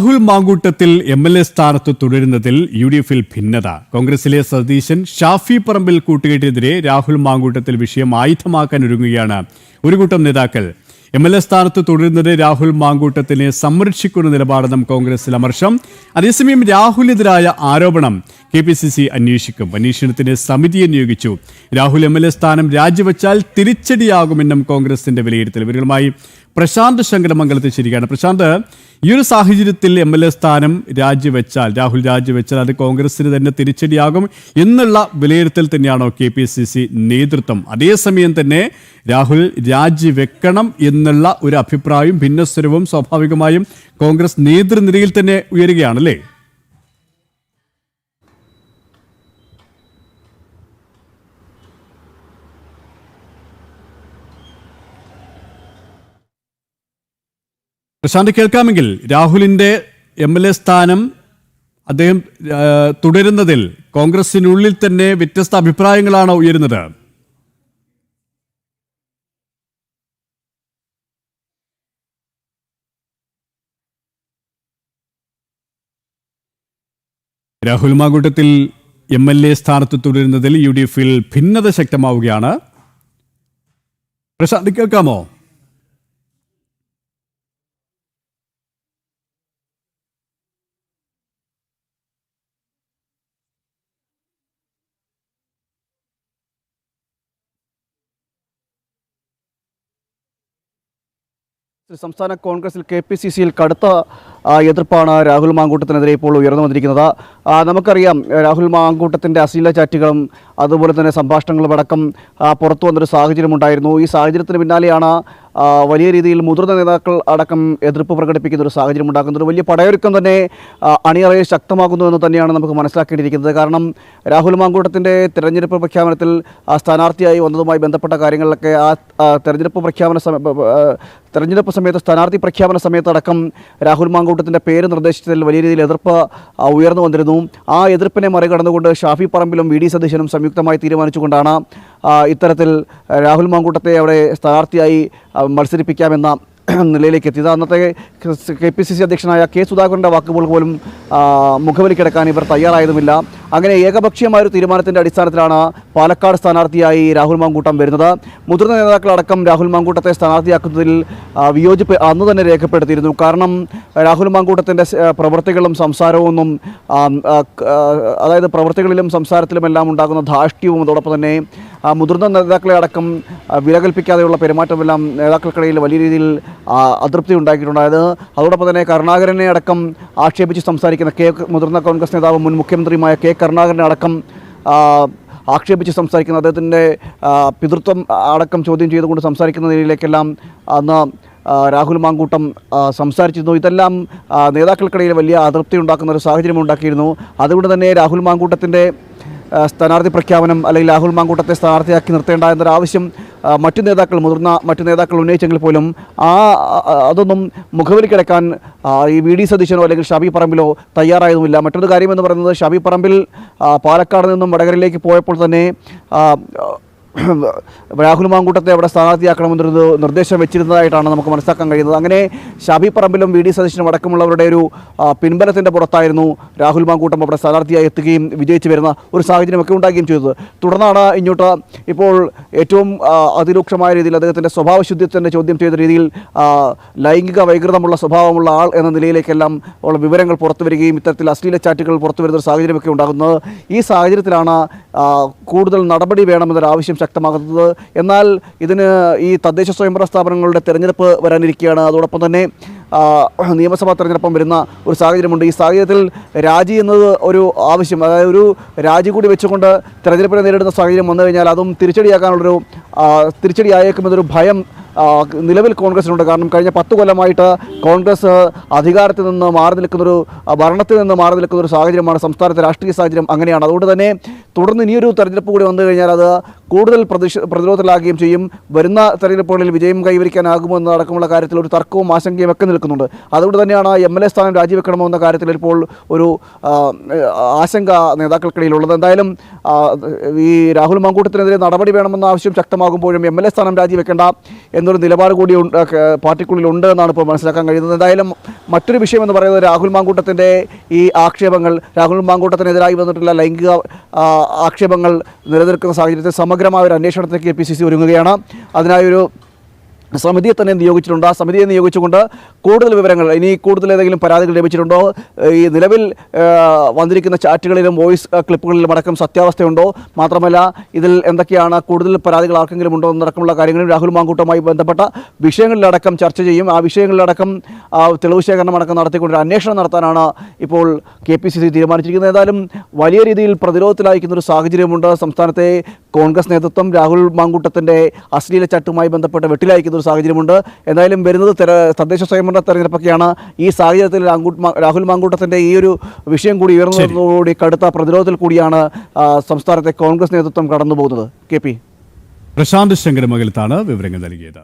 Rahul Mankoottathil M L A സ്ഥാനത്ത് തുടരുന്നതിൽ U D എഫിൽ ഭിന്നത. കോൺഗ്രസിലെ സതീശൻ ഷാഫി പറമ്പിൽ കൂട്ടുകെട്ടിനെതിരെ രാഹുൽ മാങ്കൂട്ടത്തിൽ വിഷയം ആയുധമാക്കാൻ ഒരുങ്ങുകയാണ് ഒരു കൂട്ടം നേതാക്കൾ. എം എൽ എ സ്ഥാനത്ത് തുടരുന്നത് രാഹുൽ മാങ്കൂട്ടത്തിനെ സംരക്ഷിക്കുന്ന നിലപാടെന്നും കോൺഗ്രസിൽ അമർഷം. അതേസമയം രാഹുലിനെതിരായ ആരോപണം കെ പി സി സി അന്വേഷിക്കും. അന്വേഷണത്തിന് സമിതിയെ നിയോഗിച്ചു. രാഹുൽ എം എൽ എ സ്ഥാനം രാജിവെച്ചാൽ തിരിച്ചടിയാകുമെന്നും കോൺഗ്രസിന്റെ വിലയിരുത്തൽ. ഇവരുമായി പ്രശാന്ത് ശങ്കരമംഗലത്ത് ശരിയാണ്. പ്രശാന്ത് ഈ ഒരു സാഹചര്യത്തിൽ എം എൽ എ സ്ഥാനം രാജിവെച്ചാൽ രാഹുൽ രാജിവെച്ചാൽ അത് കോൺഗ്രസിന് തന്നെ തിരിച്ചടിയാകും എന്നുള്ള വിലയിരുത്തൽ തന്നെയാണോ കെ പി സി സി നേതൃത്വം. അതേസമയം തന്നെ രാഹുൽ രാജിവെക്കണം എന്നുള്ള ഒരു അഭിപ്രായവും ഭിന്നസ്വരവും സ്വാഭാവികമായും കോൺഗ്രസ് നേതൃനിരയിൽ തന്നെ ഉയരുകയാണല്ലേ? പ്രശാന്ത് കേൾക്കാമെങ്കിൽ രാഹുലിന്റെ എം എൽ എ സ്ഥാനം അദ്ദേഹം തുടരുന്നതിൽ കോൺഗ്രസിനുള്ളിൽ തന്നെ വ്യത്യസ്ത അഭിപ്രായങ്ങളാണ് ഉയരുന്നത്. Rahul Mankoottathil M L A സ്ഥാനത്ത് തുടരുന്നതിൽ യു ഡി എഫിൽ ഭിന്നത ശക്തമാവുകയാണ്. പ്രശാന്ത് കേൾക്കാമോ? സംസ്ഥാന കോൺഗ്രസിൽ കെ പി സി സിയിൽ കടുത്ത എതിർപ്പാണ് രാഹുൽ മാങ്കൂട്ടത്തിനെതിരെ ഇപ്പോൾ ഉയർന്നു വന്നിരിക്കുന്നത്. നമുക്കറിയാം രാഹുൽ മാങ്കൂട്ടത്തിന്റെ അശ്ലീല ചാറ്റുകളും അതുപോലെ തന്നെ സംഭാഷണങ്ങളുമടക്കം പുറത്തു വന്നൊരു സാഹചര്യമുണ്ടായിരുന്നു. ഈ സാഹചര്യത്തിന് പിന്നാലെയാണ് വലിയ രീതിയിൽ മുതിർന്ന നേതാക്കൾ അടക്കം എതിർപ്പ് പ്രകടിപ്പിക്കുന്ന ഒരു സാഹചര്യം ഉണ്ടാക്കുന്നത് വലിയ പടയൊരുക്കം തന്നെ അണിയറയെ ശക്തമാക്കുന്നു എന്ന് തന്നെയാണ് നമുക്ക് മനസ്സിലാക്കേണ്ടിയിരിക്കുന്നത്. കാരണം രാഹുൽ മാങ്കൂട്ടത്തിന്റെ തെരഞ്ഞെടുപ്പ് പ്രഖ്യാപനത്തിൽ സ്ഥാനാർത്ഥിയായി വന്നതുമായി ബന്ധപ്പെട്ട കാര്യങ്ങളിലൊക്കെ ആ തെരഞ്ഞെടുപ്പ് പ്രഖ്യാപന തെരഞ്ഞെടുപ്പ് സമയത്ത് സ്ഥാനാർത്ഥി പ്രഖ്യാപന സമയത്തടക്കം രാഹുൽ മാങ്കൂട്ടത്തിന്റെ പേര് നിർദ്ദേശിച്ചതിൽ വലിയ രീതിയിൽ എതിർപ്പ് ഉയർന്നു വന്നിരുന്നു. ആ എതിർപ്പിനെ മറികടന്നുകൊണ്ട് ഷാഫി പറമ്പിലും വി. ഡി. സതീശനും സംയുക്തമായി തീരുമാനിച്ചുകൊണ്ടാണ് ഇത്തരത്തിൽ രാഹുൽ മാങ്കൂട്ടത്തെ അവിടെ സ്ഥാനാർത്ഥിയായി മത്സരിപ്പിക്കാമെന്ന നിലയിലേക്ക് എത്തിയത് അന്നത്തെ കെ പി സി സി അധ്യക്ഷനായ കെ സുധാകരന്റെ വാക്കുകൾ പോലും മുഖവലി മുഖവിലിക്കിടക്കാൻ ഇവർ തയ്യാറായതുമില്ല അങ്ങനെ ഏകപക്ഷീയമായ ഒരു തീരുമാനത്തിന്റെ അടിസ്ഥാനത്തിലാണ് പാലക്കാട് സ്ഥാനാർത്ഥിയായി രാഹുൽ മാങ്കൂട്ടം വരുന്നത്. മുതിർന്ന നേതാക്കളടക്കം രാഹുൽ മാങ്കൂട്ടത്തെ സ്ഥാനാർത്ഥിയാക്കുന്നതിൽ വിയോജിപ്പ് അന്ന് തന്നെ രേഖപ്പെടുത്തിയിരുന്നു. കാരണം രാഹുൽ മാങ്കൂട്ടത്തിന്റെ പ്രവൃത്തികളും സംസാരവും അതായത് പ്രവൃത്തികളിലും സംസാരത്തിലുമെല്ലാം ഉണ്ടാകുന്ന ധാഷ്ട്യവും അതോടൊപ്പം തന്നെ മുതിർന്ന നേതാക്കളെ അടക്കം വിലകൽപ്പിക്കാതെയുള്ള പെരുമാറ്റമെല്ലാം നേതാക്കൾക്കിടയിൽ വലിയ രീതിയിൽ അതൃപ്തി ഉണ്ടാക്കിയിട്ടുണ്ടായത്. അതോടൊപ്പം തന്നെ കരുണാകരനെ അടക്കം ആക്ഷേപിച്ച് സംസാരിക്കുന്ന കെ മുതിർന്ന കോൺഗ്രസ് നേതാവ് മുൻ മുഖ്യമന്ത്രിയുമായ കെ കരുണാകരനെ അടക്കം ആക്ഷേപിച്ച് സംസാരിക്കുന്ന അദ്ദേഹത്തിന്റെ പിതൃത്വം അടക്കം ചോദ്യം ചെയ്തുകൊണ്ട് സംസാരിക്കുന്ന നിലയിലേക്കെല്ലാം അന്ന് രാഹുൽ മാങ്കൂട്ടം സംസാരിച്ചിരുന്നു. ഇതെല്ലാം നേതാക്കൾക്കിടയിൽ വലിയ അതൃപ്തി ഉണ്ടാക്കുന്ന ഒരു സാഹചര്യം ഉണ്ടാക്കിയിരുന്നു. അതുകൊണ്ട് തന്നെ രാഹുൽ മാങ്കൂട്ടത്തിന്റെ സ്ഥാനാർത്ഥി പ്രഖ്യാപനം അല്ലെങ്കിൽ രാഹുൽ മാങ്കൂട്ടത്തെ സ്ഥാനാർത്ഥിയാക്കി നിർത്തേണ്ട എന്നൊരാവശ്യം മറ്റു നേതാക്കൾ മുതിർന്ന മറ്റു നേതാക്കൾ ഉന്നയിച്ചെങ്കിൽ പോലും ആ അതൊന്നും മുഖവിൽ കിടക്കാൻ ഈ വി ഡി സതീശനോ അല്ലെങ്കിൽ ഷാബി പറമ്പിലോ തയ്യാറായതുമില്ല. മറ്റൊരു കാര്യമെന്ന് പറയുന്നത് ഷാബി പറമ്പിൽ പാലക്കാട് നിന്നും വടകരയിലേക്ക് പോയപ്പോൾ തന്നെ രാഹുൽ മാങ്കൂട്ടത്തെ അവിടെ സ്ഥാനാർത്ഥിയാക്കണമെന്നൊരു നിർദ്ദേശം വെച്ചിരുന്നതായിട്ടാണ് നമുക്ക് മനസ്സിലാക്കാൻ കഴിയുന്നത്. അങ്ങനെ ഷാബി പറമ്പിലും വി ഡി സതീശനും അടക്കമുള്ളവരുടെ ഒരു പിൻബലത്തിന്റെ പുറത്തായിരുന്നു രാഹുൽ മാങ്കൂട്ടം അവിടെ സ്ഥാനാർത്ഥിയായി എത്തുകയും വിജയിച്ചു വരുന്ന ഒരു സാഹചര്യമൊക്കെ ഉണ്ടാകുകയും ചെയ്തത്. തുടർന്നാണ് ഇങ്ങോട്ട് ഇപ്പോൾ ഏറ്റവും അതിരൂക്ഷമായ രീതിയിൽ അദ്ദേഹത്തിന്റെ സ്വഭാവശുദ്ധിത്വത്തിന്റെ ചോദ്യം ചെയ്ത രീതിയിൽ ലൈംഗിക വൈകൃതമുള്ള സ്വഭാവമുള്ള ആൾ എന്ന നിലയിലേക്കെല്ലാം ഉള്ള വിവരങ്ങൾ പുറത്തു വരികയും ഇത്തരത്തിൽ അശ്ലീല ചാറ്റുകൾ പുറത്തു വരുന്ന ഒരു സാഹചര്യമൊക്കെ ഉണ്ടാകുന്നത്. ഈ സാഹചര്യത്തിലാണ് കൂടുതൽ നടപടി വേണമെന്നൊരു ആവശ്യം ശക്തമാകുന്നത് എന്നാൽ ഇതിന് ഈ തദ്ദേശ സ്വയംഭരണ സ്ഥാപനങ്ങളുടെ തിരഞ്ഞെടുപ്പ് വരാനിരിക്കുകയാണ്. അതോടൊപ്പം തന്നെ നിയമസഭാ തെരഞ്ഞെടുപ്പം വരുന്ന ഒരു സാഹചര്യമുണ്ട്. ഈ സാഹചര്യത്തിൽ രാജി എന്നത് ഒരു ആവശ്യം. അതായത് ഒരു രാജി കൂടി വെച്ചുകൊണ്ട് തെരഞ്ഞെടുപ്പിനെ നേരിടുന്ന സാഹചര്യം വന്നു കഴിഞ്ഞാൽ അതും തിരിച്ചടിയാക്കാനുള്ളൊരു തിരിച്ചടിയായേക്കുമെന്നൊരു ഭയം നിലവിൽ കോൺഗ്രസിനുണ്ട്. കാരണം കഴിഞ്ഞ പത്ത് കൊല്ലമായിട്ട് കോൺഗ്രസ് അധികാരത്തിൽ നിന്ന് മാറി നിൽക്കുന്നൊരു ഭരണത്തിൽ നിന്ന് മാറി നിൽക്കുന്ന ഒരു സാഹചര്യമാണ്. സംസ്ഥാനത്തെ രാഷ്ട്രീയ സാഹചര്യം അങ്ങനെയാണ്. അതുകൊണ്ട് തന്നെ തുടർന്ന് ഇനിയൊരു തെരഞ്ഞെടുപ്പ് കൂടി വന്നു കഴിഞ്ഞാൽ അത് കൂടുതൽ പ്രതിരോധത്തിലാകുകയും ചെയ്യും. വരുന്ന തെരഞ്ഞെടുപ്പുകളിൽ വിജയം കൈവരിക്കാനാകുമോ എന്നതടക്കമുള്ള കാര്യത്തിൽ ഒരു തർക്കവും ആശങ്കയും ഒക്കെ നിൽക്കുന്നുണ്ട്. അതുകൊണ്ട് തന്നെയാണ് എം എൽ എ സ്ഥാനം രാജിവെക്കണമോ എന്ന കാര്യത്തിൽ ഇപ്പോൾ ഒരു ആശങ്ക നേതാക്കൾക്കിടയിലുള്ളത്. എന്തായാലും ഈ രാഹുൽ മാങ്കൂട്ടത്തിനെതിരെ നടപടി വേണമെന്ന ആവശ്യം ശക്തമാകുമ്പോഴും എം എൽ എ സ്ഥാനം രാജിവെക്കേണ്ട എന്നൊരു നിലപാട് കൂടി പാർട്ടിക്കുള്ളിൽ ഉണ്ട് എന്നാണ് ഇപ്പോൾ മനസ്സിലാക്കാൻ കഴിയുന്നത്. എന്തായാലും മറ്റൊരു വിഷയം എന്ന് പറയുന്നത് രാഹുൽ മാങ്കൂട്ടത്തിന്റെ ഈ ആക്ഷേപങ്ങൾ. രാഹുൽ മാങ്കൂട്ടത്തിനെതിരായി വന്നിട്ടുള്ള ലൈംഗിക ആക്ഷേപങ്ങൾ നിലനിൽക്കുന്ന സാഹചര്യത്തിൽ സമഗ്രമായ ഒരു അന്വേഷണത്തിലേക്ക് കെ പി സി സി ഒരുങ്ങുകയാണ്. അതിനായൊരു സമിതിയെ തന്നെ നിയോഗിച്ചിട്ടുണ്ട്. ആ സമിതിയെ നിയോഗിച്ചുകൊണ്ട് കൂടുതൽ വിവരങ്ങൾ ഇനി കൂടുതൽ ഏതെങ്കിലും പരാതികൾ ലഭിച്ചിട്ടുണ്ടോ? ഈ നിലവിൽ വന്നിരിക്കുന്ന ചാറ്റുകളിലും വോയിസ് ക്ലിപ്പുകളിലും അടക്കം സത്യാവസ്ഥയുണ്ടോ? മാത്രമല്ല ഇതിൽ എന്തൊക്കെയാണ് കൂടുതൽ പരാതികൾ ആർക്കെങ്കിലും ഉണ്ടോ എന്നടക്കമുള്ള കാര്യങ്ങളും രാഹുൽ മാങ്കൂട്ടുമായി ബന്ധപ്പെട്ട വിഷയങ്ങളിലടക്കം ചർച്ച ചെയ്യും. ആ വിഷയങ്ങളിലടക്കം തെളിവ് ശേഖരണം അടക്കം നടത്തിക്കൊണ്ട് അന്വേഷണം നടത്താനാണ് ഇപ്പോൾ കെ പി സി സി തീരുമാനിച്ചിരിക്കുന്നത്. ഏതായാലും വലിയ രീതിയിൽ പ്രതിരോധത്തിലായിരിക്കുന്ന ഒരു സാഹചര്യമുണ്ട്. സംസ്ഥാനത്തെ കോൺഗ്രസ് നേതൃത്വം രാഹുൽ മാങ്കൂട്ടത്തിന്റെ അശ്ലീല ചട്ടുമായി ബന്ധപ്പെട്ട് വെട്ടിലായിരിക്കുന്ന ഒരു സാഹചര്യമുണ്ട്. എന്തായാലും വരുന്നത് തെര തദ്ദേശ സ്വയംഭരണ തെരഞ്ഞെടുപ്പൊക്കെയാണ്. ഈ സാഹചര്യത്തിൽ രാഹുൽ മാങ്കൂട്ടത്തിന്റെ ഈ ഒരു വിഷയം കൂടി ഉയർന്നതോടുകൂടി കടുത്ത പ്രതിരോധത്തിൽ കൂടിയാണ് സംസ്ഥാനത്തെ കോൺഗ്രസ് നേതൃത്വം കടന്നു പോകുന്നത് കെ പി. പ്രശാന്ത് ശങ്കരമകലത്താണ് വിവരങ്ങൾ നൽകിയത്.